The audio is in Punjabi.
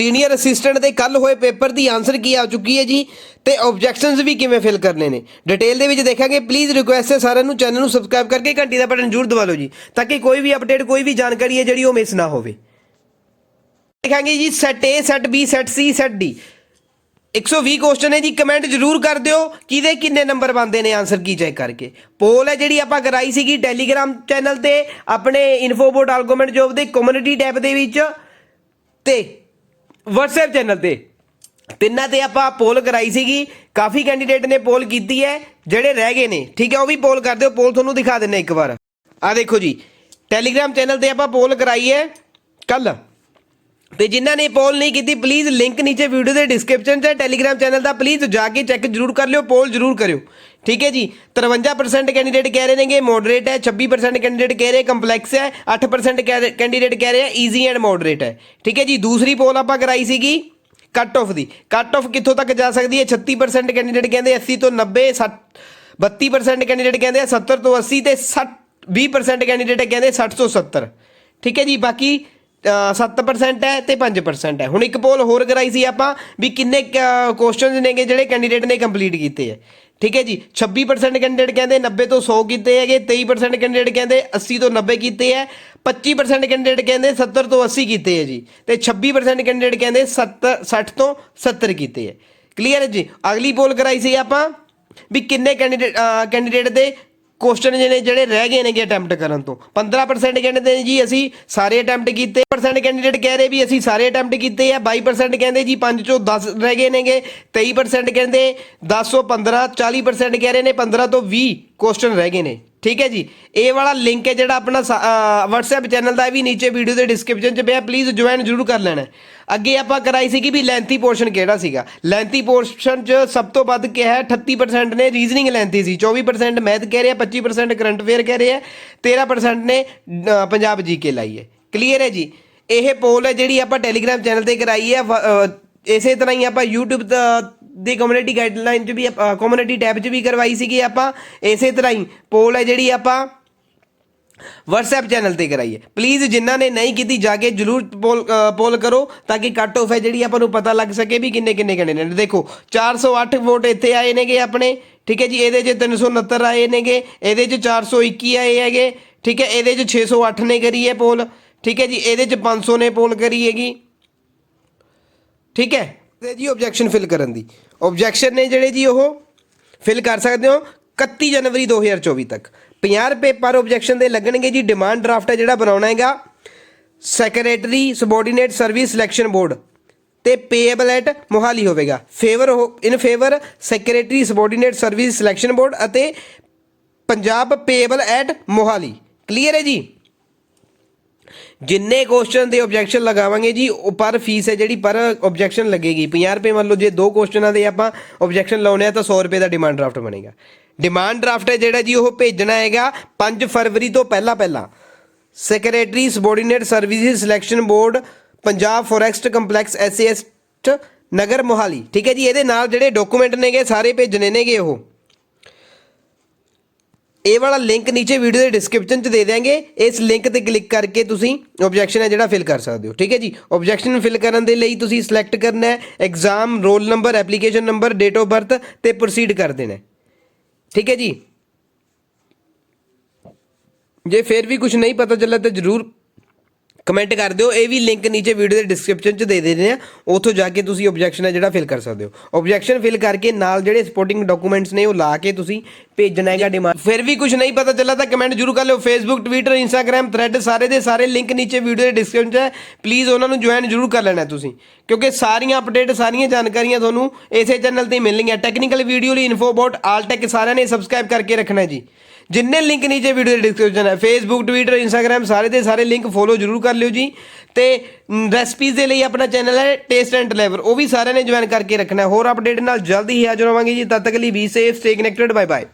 ਸੀਨੀਅਰ ਅਸਿਸਟੈਂਟ ਦੇ ਕੱਲ ਹੋਏ ਪੇਪਰ ਦੀ ਆਨਸਰ ਕੀ ਆ ਚੁੱਕੀ ਹੈ ਜੀ? ਤੇ ਆਬਜੈਕਸ਼ਨਸ ਵੀ ਕਿਵੇਂ ਫਿਲ ਕਰਨੇ ਨੇ? ਡਿਟੇਲ ਦੇ ਵਿੱਚ ਦੇਖਾਂਗੇ। ਪਲੀਜ਼ ਰਿਕੁਐਸਟ ਹੈ ਸਾਰਿਆਂ ਨੂੰ ਚੈਨਲ ਨੂੰ ਸਬਸਕ੍ਰਾਈਬ ਕਰਕੇ ਘੰਟੀ ਦਾ ਬਟਨ ਜ਼ਰੂਰ ਦਬਾ ਲਓ ਜੀ, ਤਾਂ ਕਿ ਕੋਈ ਵੀ ਅਪਡੇਟ ਕੋਈ ਵੀ ਜਾਣਕਾਰੀ ਹੈ ਜਿਹੜੀ ਉਹ ਮਿਸ ਨਾ ਹੋਵੇ। ਦੇਖਾਂਗੇ ਜੀ set A set B set C set D 120 question ਹੈ ਜੀ ਕਮੈਂਟ ਜ਼ਰੂਰ ਕਰ ਦਿਓ। ਕਿਹਦੇ ਕਿੰਨੇ ਨੰਬਰ ਬੰਦੇ ਨੇ? ਆਨਸਰ ਕੀ ਚੈੱਕ ਕਰਕੇ। ਪੋਲ ਹੈ ਜਿਹੜੀ ਆਪਾਂ ਕਰਾਈ ਸੀਗੀ ਟੈਲੀਗ੍ਰਾਮ ਚੈਨਲ ਤੇ, ਆਪਣੇ ਇਨਫੋਬੋਟ ਆਰਗੂਮੈਂਟ ਜੋਬ ਦੇ ਕਮਿਊਨਿਟੀ ਟੈਬ ਦੇ ਵਿੱਚ। ਤੇ WhatsApp ਚੈਨਲ ਤੇ। ਤਿੰਨਾਂ ਤੇ ਆਪਾਂ ਪੋਲ ਕਰਾਈ ਸੀਗੀ। ਕਾਫੀ ਕੈਂਡੀਡੇਟ ਨੇ ਪੋਲ ਕੀਤੀ ਹੈ, ਜਿਹੜੇ ਰਹਿ ਗਏ ਨੇ। ਠੀਕ ਹੈ, ਉਹ ਵੀ ਪੋਲ ਕਰ ਦਿਓ। ਪੋਲ ਤੁਹਾਨੂੰ ਦਿਖਾ ਦਿੰਨੇ ਇੱਕ ਵਾਰ। ਆ ਦੇਖੋ ਜੀ ਟੈਲੀਗ੍ਰਾਮ ਚੈਨਲ ਤੇ ਆਪਾਂ ਪੋਲ ਕਰਾਈ ਹੈ। ਕੱਲ ਤੇ ਜਿਨ੍ਹਾਂ ਨੇ ਪੋਲ ਨਹੀਂ ਕੀਤੀ ਪਲੀਜ਼ ਲਿੰਕ ਨੀਚੇ ਵੀਡੀਓ ਦੇ ਡਿਸਕ੍ਰਿਪਸ਼ਨ 'ਚ ਹੈ ਟੈਲੀਗ੍ਰਾਮ ਚੈਨਲ ਦਾ। ਪਲੀਜ਼ ਜਾ ਕੇ ਚੈੱਕ ਜ਼ਰੂਰ ਕਰ ਲਿਓ ਪੋਲ ਜ਼ਰੂਰ ਕਰਿਓ। ਠੀਕ ਹੈ ਜੀ? 53% ਕੈਂਡੀਡੇਟ ਕਹਿ ਰਹੇ ਨੇਗੇ ਮੋਡਰੇਟ ਹੈ 26% ਕੈਂਡੀਡੇਟ ਕਹਿ ਰਹੇ ਕੰਪਲੈਕਸ ਹੈ 8% ਕੈਂਡੀਡੇਟ ਕਹਿ ਰਹੇ ਈਜ਼ੀ ਐਂਡ ਮੋਡਰੇਟ ਹੈ। ਠੀਕ ਹੈ ਜੀ? ਦੂਸਰੀ ਪੋਲ ਆਪਾਂ ਕਰਾਈ ਸੀਗੀ ਕੱਟ ਆਫ ਦੀ। ਕੱਟ ਆਫ ਕਿੱਥੋਂ ਤੱਕ ਜਾ ਸਕਦੀ ਹੈ? 36% ਕੈਂਡੀਡੇਟ ਕਹਿੰਦੇ 80 ਤੋਂ 90 60 32% ਕੈਂਡੀਡੇਟ ਕਹਿੰਦੇ ਆ 70 ਤੋਂ 80 ਤੇ 60 20% ਕੈਂਡੀਡੇਟ ਕਹਿੰਦੇ 60 ਤੋਂ 70 ਠੀਕ ਹੈ ਜੀ? ਬਾਕੀ 7% ਹੈ ਤੇ 5% ਹੈ। ਹੁਣ ਇੱਕ ਪੋਲ ਹੋਰ ਕਰਾਈ ਸੀ ਆਪਾਂ ਵੀ ਕਿੰਨੇ ਕੁਐਸਚਨਸ ਨੇਗੇ ਜਿਹੜੇ ਕੈਂਡੀਡੇਟ ਨੇ ਕੰਪਲੀਟ ਕੀਤੇ ਹੈ। ਠੀਕ ਹੈ ਜੀ? 26% ਕੈਂਡੀਡੇਟ ਕਹਿੰਦੇ 90 ਤੋਂ 100 ਕੀਤੇ ਹੈਗੇ 23% ਕੈਂਡੀਡੇਟ ਕਹਿੰਦੇ 80 ਤੋਂ 90 ਕੀਤੇ ਹੈ 25% ਕੈਂਡੀਡੇਟ ਕਹਿੰਦੇ 70 ਤੋਂ 80 ਕੀਤੇ ਹੈ ਜੀ। ਤੇ 26% ਕੈਂਡੀਡੇਟ ਕਹਿੰਦੇ 70 60 ਤੋਂ 70 ਕੀਤੇ ਹੈ। ਕਲੀਅਰ ਹੈ ਜੀ? ਅਗਲੀ ਪੋਲ ਕਰਾਈ ਸੀ ਆਪਾਂ ਵੀ ਕਿੰਨੇ ਕੈਂਡੀਡੇਟ ਕੈਂਡੀਡੇਟ ਦੇ ਕੁਐਸਚਨ ਜਿਹੜੇ ਜਿਹੜੇ ਰਹਿ ਗਏ ਨੇਗੇ ਅਟੈਂਪਟ ਕਰਨ ਤੋਂ। 15% ਕਹਿੰਦੇ ਨੇ ਜੀ ਅਸੀਂ ਸਾਰੇ ਅਟੈਂਪਟ ਕੀਤੇ 15% ਕੈਂਡੀਡੇਟ ਕਹਿ ਰਹੇ ਵੀ ਅਸੀਂ ਸਾਰੇ ਅਟੈਂਪਟ ਕੀਤੇ ਆ 22% ਕਹਿੰਦੇ ਜੀ 5 ਚੋਂ 10 ਰਹਿ ਗਏ ਨੇਗੇ 23% ਕਹਿੰਦੇ 10 ਤੋਂ 15 40% ਕਹਿ ਰਹੇ ਨੇ 15 ਤੋਂ 20 ਕੁਐਸਚਨ ਰਹਿ ਗਏ ਨੇ। ਠੀਕ ਹੈ ਜੀ। ਇਹ ਵਾਲਾ ਲਿੰਕ ਹੈ ਜਿਹੜਾ ਆਪਣਾ ਸਾ- ਅਹ WhatsApp ਚੈਨਲ ਦਾ ਵੀ ਨੀਚੇ ਵੀਡੀਓ ਦੇ ਡਿਸਕ੍ਰਿਪਸ਼ਨ 'ਚ ਪਿਆ। ਪਲੀਜ਼ ਜੁਆਇਨ ਜ਼ਰੂਰ ਕਰ ਲੈਣਾ ਅੱਗੇ ਆਪਾਂ ਕਰਾਈ ਸੀ ਕਿ ਵੀ ਲੈਂਥੀ ਪੋਰਸ਼ਨ ਕਿਹੜਾ ਸੀਗਾ? ਲੈਂਥੀ ਪੋਰਸ਼ਨ 'ਚ ਸਭ ਤੋਂ ਵੱਧ ਕਿਹਾ ਹੈ 38% ਨੇ ਰੀਜ਼ਨਿੰਗ ਲੈਂਥੀ ਸੀ। 24% ਮੈਥ ਕਹਿ ਰਿਹਾ 25% ਕਰੰਟ ਅਫੇਅਰ ਕਹਿ ਰਿਹਾ 13% ਨੇ ਅਹ, ਪੰਜਾਬ ਜੀਕੇ ਲਾਈ ਹੈ। ਕਲੀਅਰ ਹੈ ਜੀ? ਇਹ ਪੋਲ ਹੈ ਜਿਹੜੀ ਆਪਾਂ ਟੈਲੀਗ੍ਰਾਮ ਚੈਨਲ ਤੇ ਕਰਾਈ ਹੈ। ਵ- ਇਸੇ ਤਰ੍ਹਾਂ ਹੀ ਆਪਾਂ YouTube ਦੀ ਕਮਿਊਨਿਟੀ ਗਾਈਡਲਾਈਨ 'ਚ ਵੀ ਕਮਿਊਨਿਟੀ ਟੈਬ 'ਚ ਵੀ ਕਰਵਾਈ ਸੀਗੀ ਆਪਾਂ, ਇਸੇ ਤਰ੍ਹਾਂ ਹੀ ਪੋਲ ਹੈ ਜਿਹੜੀ ਆਪਾਂ WhatsApp ਚੈਨਲ ਤੇ ਕਰਾਈ ਪਲੀਜ਼ ਜਿਨ੍ਹਾਂ ਨੇ ਨਹੀਂ ਕੀਤੀ, ਜਾ ਕੇ ਜਰੂਰ ਪੋਲ ਪੋਲ ਕਰੋ ਤਾਂ ਕਿ ਕੱਟ ਆਫ ਹੈ ਜਿਹੜੀ ਆਪਾਂ ਨੂੰ ਪਤਾ ਲੱਗ ਸਕੇ ਵੀ ਕਿੰਨੇ ਕਿੰਨੇ ਕੈਂਡੀਡੇਟ ਦੇਖੋ 408 ਵੋਟ ਇੱਥੇ ਆਏ ਨੇਗੇ ਆਪਣੇ, ਠੀਕ ਹੈ ਜੀ? ਇਹਦੇ 'ਚ 369 ਆਏ ਨੇਗੇ, ਇਹਦੇ 'ਚ 421 ਆਏ ਹੈਗੇ, ਠੀਕ ਹੈ? ਇਹਦੇ 'ਚ 608 ਨੇ ਕਰੀ ਹੈ ਪੋਲ ਠੀਕ ਹੈ ਜੀ? ਇਹਦੇ 'ਚ 500 ਨੇ ਪੋਲ ਕਰੀ ਹੈਗੀ, ਠੀਕ ਹੈ? ਤੇ ਜੀ ਆਬਜੈਕਸ਼ਨ ਫਿਲ ਕਰਨ ਦੀ। ਆਬਜੈਕਸ਼ਨ ਨੇ ਜਿਹੜੇ ਜੀ ਉਹ ਫਿਲ ਕਰ ਸਕਦੇ ਹੋ 31 ਜਨਵਰੀ 2024 ਤੱਕ। 50 ਰੁਪਏ ਪਰ ਆਬਜੈਕਸ਼ਨ ਦੇ ਲੱਗਣਗੇ ਜੀ ਡਿਮਾਂਡ ਡਰਾਫਟ ਹੈ ਜਿਹੜਾ ਬਣਾਉਣਾ ਹੈਗਾ। Secretary subordinate service selection board ਤੇ ਪੇਏਬਲ ਐਟ ਮੋਹਾਲੀ ਹੋਵੇਗਾ। Favour in favour secretary subordinate service selection board ਅਤੇ Punjab payable at Mohali. Clear ਹੈ ਜੀ? ਜਿੰਨੇ ਕੁਐਸਚਨ ਦੇ ਆਬਜੈਕਸ਼ਨ ਲਗਾਵਾਂਗੇ ਜੀ, ਉਹ ਪਰ ਫੀਸ ਹੈ ਜਿਹੜੀ ਪਰ ਆਬਜੈਕਸ਼ਨ ਲੱਗੇਗੀ। 50 ਰੁਪਏ ਮੰਨ ਲਓ, ਜੇ ਦੋ ਕੁਐਸਚਨਾਂ ਦੇ ਆਪਾਂ ਆਬਜੈਕਸ਼ਨ ਲਾਉਨੇ ਆ ਤਾਂ 100 ਰੁਪਏ ਦਾ ਡਿਮਾਂਡ ਡਰਾਫਟ ਬਣੇਗਾ। ਡਿਮਾਂਡ ਡਰਾਫਟ ਹੈ ਜਿਹੜਾ ਜੀ, ਉਹ ਭੇਜਣਾ ਹੈਗਾ 5 ਫਰਵਰੀ ਤੋਂ ਪਹਿਲਾਂ ਪਹਿਲਾਂ। Secretary subordinate services selection board Punjab forest complex SAS Nagar Mohali. ਠੀਕ ਹੈ ਜੀ, ਇਹਦੇ ਨਾਲ ਜਿਹੜੇ ਡਾਕੂਮੈਂਟ ਨੇਗੇ, ਸਾਰੇ ਭੇਜਣੇ ਨੇਗੇ ਉਹ। ਇਹ ਵਾਲਾ ਲਿੰਕ ਨੀਚੇ ਵੀਡੀਓ ਦੇ ਡਿਸਕ੍ਰਿਪਸ਼ਨ 'ਚ ਦੇ ਦਿਆਂਗੇ। ਇਸ ਲਿੰਕ ਤੇ ਕਲਿੱਕ ਕਰਕੇ ਤੁਸੀਂ ਆਬਜੈਕਸ਼ਨ ਹੈ ਜਿਹੜਾ ਫਿਲ ਕਰ ਸਕਦੇ ਹੋ। ਠੀਕ ਹੈ ਜੀ? ਆਬਜੈਕਸ਼ਨ ਫਿਲ ਕਰਨ ਦੇ ਲਈ ਤੁਸੀਂ ਸਿਲੈਕਟ ਕਰਨਾ ਹੈ exam roll number application number date of birth ਤੇ ਪ੍ਰੋਸੀਡ ਕਰ ਦੇਣਾ ਠੀਕ ਹੈ ਜੀ? ਜੇ ਫਿਰ ਵੀ ਕੁਝ ਨਹੀਂ ਪਤਾ ਚੱਲਿਆ ਤਾਂ ਜਰੂਰ ਕਮੈਂਟ ਕਰ ਦਿਓ। ਇਹ ਵੀ ਲਿੰਕ ਨੀਚੇ ਵੀਡੀਓ ਦੇ ਡਿਸਕ੍ਰਿਪਸ਼ਨ 'ਚ ਦੇ ਦੇਣੇ ਆ। ਉੱਥੋਂ ਜਾ ਕੇ ਤੁਸੀਂ ਆਬਜੈਕਸ਼ਨ ਹੈ ਜਿਹੜਾ ਫਿਲ ਕਰ ਸਕਦੇ ਹੋ। ਆਬਜੈਕਸ਼ਨ ਫਿਲ ਕਰਕੇ ਨਾਲ ਜਿਹੜੇ ਸਪੋਰਟਿੰਗ ਡਾਕੂਮੈਂਟਸ ਨੇ ਉਹ ਲਾ ਕੇ ਤੁਸੀਂ ਭੇਜਣਾ ਹੈਗਾ ਡਿਮਾਂਡ ਫਿਰ ਵੀ ਕੁਝ ਨਹੀਂ ਪਤਾ ਚੱਲਾ ਤਾਂ ਕਮੈਂਟ ਜਰੂਰ ਕਰ ਲਿਓ। ਫੇਸਬੁੱਕ ਟਵਿੱਟਰ ਇੰਸਟਾਗ੍ਰam ਥ੍ਰੈਡ ਸਾਰੇ ਦੇ ਸਾਰੇ ਲਿੰਕ ਨੀਚੇ ਵੀਡੀਓ ਦੇ ਡਿਸਕ੍ਰਿਪਸ਼ਨ 'ਚ ਹੈ। ਪਲੀਜ਼ ਉਹਨਾਂ ਨੂੰ ਜੁਆਇਨ ਜਰੂਰ ਕਰ ਲੈਣਾ ਤੁਸੀਂ। ਕਿਉਂਕਿ ਸਾਰੀਆਂ ਅਪਡੇਟ ਸਾਰੀਆਂ ਜਾਣਕਾਰੀਆਂ ਤੁਹਾਨੂੰ ਇਸੇ ਚੈਨਲ ਤੇ ਮਿਲਣਗੀਆਂ। ਟੈਕਨੀਕਲ ਵੀਡੀਓ ਲਈ ਇਨਫੋ ਅਬਾਊਟ ਆਲਟੈਕ ਸਾਰਿਆਂ ਨੇ ਸਬਸਕ੍ਰਾਈਬ ਕਰਕੇ ਰੱਖਣਾ ਜੀ। ਜਿੰਨੇ ਲਿੰਕ ਨੀਚੇ ਵੀਡੀਓ ਦੇ ਡਿਸਕ੍ਰਿਪਸ਼ਨ ਹੈ ਫੇਸਬੁੱਕ ਟਵਿੱਟਰ ਇੰਸਟਾਗ੍ਰam ਸਾਰੇ ਦੇ ਸਾਰੇ ਲਿੰਕ ਫੋਲੋ ਜਰੂਰ ਕਰ ਲਿਓ ਜੀ। ਤੇ ਰੈਸਪੀਜ਼ ਦੇ ਲਈ ਆਪਣਾ ਚੈਨਲ ਹੈ ਟੇਸਟ ਐਂਡ ਡਿਲੀਵਰ ਉਹ ਵੀ ਸਾਰਿਆਂ ਨੇ ਜੁਆਇਨ ਕਰਕੇ ਰੱਖਣਾ ਹੋਰ ਅਪਡੇਟ ਨਾਲ ਜਲਦੀ ਹੀ ਹਾਜ਼ਰ ਹੋਵਾਂਗੇ ਜੀ। ਤਦ ਤੱਕ ਲਈ be safe stay connected bye bye